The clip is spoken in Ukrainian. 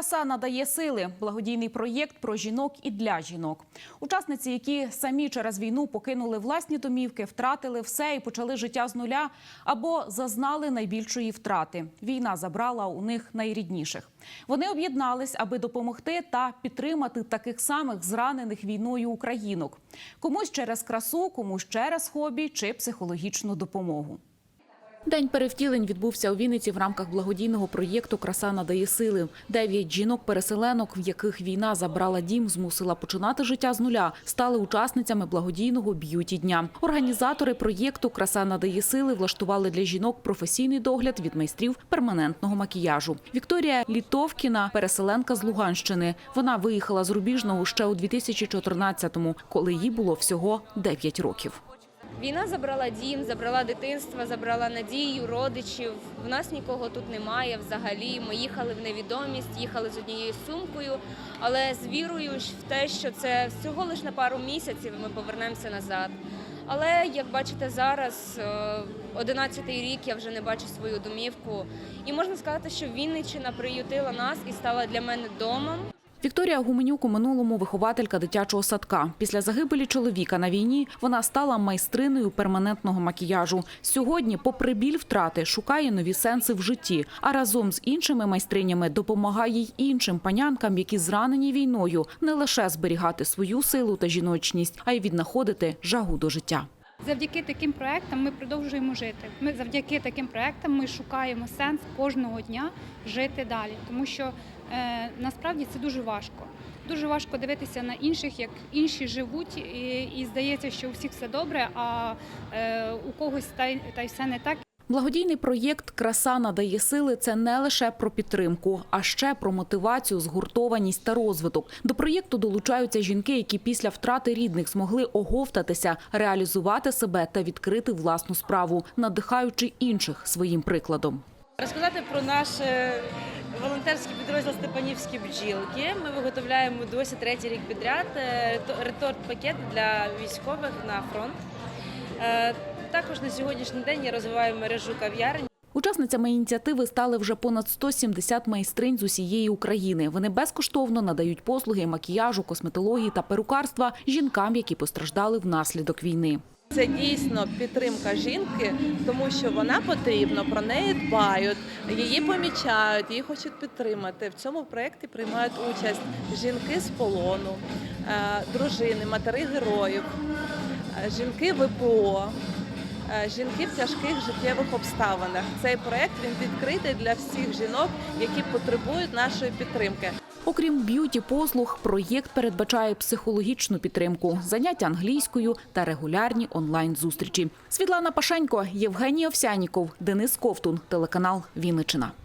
Краса надає сили. Благодійний проєкт про жінок і для жінок. Учасниці, які самі через війну покинули власні домівки, втратили все і почали життя з нуля, або зазнали найбільшої втрати. Війна забрала у них найрідніших. Вони об'єднались, аби допомогти та підтримати таких самих зранених війною українок. Комусь через красу, комусь через хобі чи психологічну допомогу. День перевтілень відбувся у Вінниці в рамках благодійного проєкту Краса надає сили. Дев'ять жінок-переселенок, в яких війна забрала дім, змусила починати життя з нуля, стали учасницями благодійного б'юті дня. Організатори проєкту Краса надає сили влаштували для жінок професійний догляд від майстрів перманентного макіяжу. Вікторія Літовкіна, переселенка з Луганщини. Вона виїхала з Рубіжного ще у 2014-му, коли їй було всього 9 років. Війна забрала дім, забрала дитинство, забрала надію, родичів. В нас нікого тут немає взагалі. Ми їхали в невідомість, їхали з однією сумкою, але з вірою в те, що це всього лише на пару місяців ми повернемося назад. Але як бачите, зараз 11-й рік я вже не бачу свою домівку. І можна сказати, що Вінниччина приютила нас і стала для мене домом. Вікторія Гуменюк у минулому вихователька дитячого садка. Після загибелі чоловіка на війні вона стала майстриною перманентного макіяжу. Сьогодні, попри біль втрати, шукає нові сенси в житті, а разом з іншими майстринями допомагає й іншим панянкам, які зранені війною, не лише зберігати свою силу та жіночність, а й віднаходити жагу до життя. Завдяки таким проектам ми продовжуємо жити. Ми завдяки таким проектам ми шукаємо сенс кожного дня жити далі, тому що е, насправді це дуже важко. Дуже важко дивитися на інших, як інші живуть, і, і здається, що у всіх все добре, а е, у когось та та й все не так. Благодійний проєкт Краса надає сили це не лише про підтримку, а ще про мотивацію, згуртованість та розвиток. До проєкту долучаються жінки, які після втрати рідних змогли оговтатися, реалізувати себе та відкрити власну справу, надихаючи інших своїм прикладом. Розказати про наш е, волонтерський підрозділ Степанівські бджілки. Ми виготовляємо досі третій рік підряд е, реторт-пакет для військових на фронт. Також на сьогоднішній день я розвиваю мережу кав'ярень. Учасницями ініціативи стали вже понад 170 майстринь з усієї України. Вони безкоштовно надають послуги макіяжу, косметології та перукарства жінкам, які постраждали внаслідок війни. Це дійсно підтримка жінки, тому що вона потрібна, про неї дбають, її помічають, її хочуть підтримати. В цьому проєкті приймають участь жінки з полону, е, дружини, матери героїв, е, жінки ВПО. Е, Жінки в тяжких життєвих обставинах. Цей проект він відкритий для всіх жінок, які потребують нашої підтримки. Окрім б'юті послуг, проєкт передбачає психологічну підтримку, заняття англійською та регулярні онлайн-зустрічі. Світлана Пашенько, Євгеній Овсяніков, Денис Ковтун, телеканал Вінничина.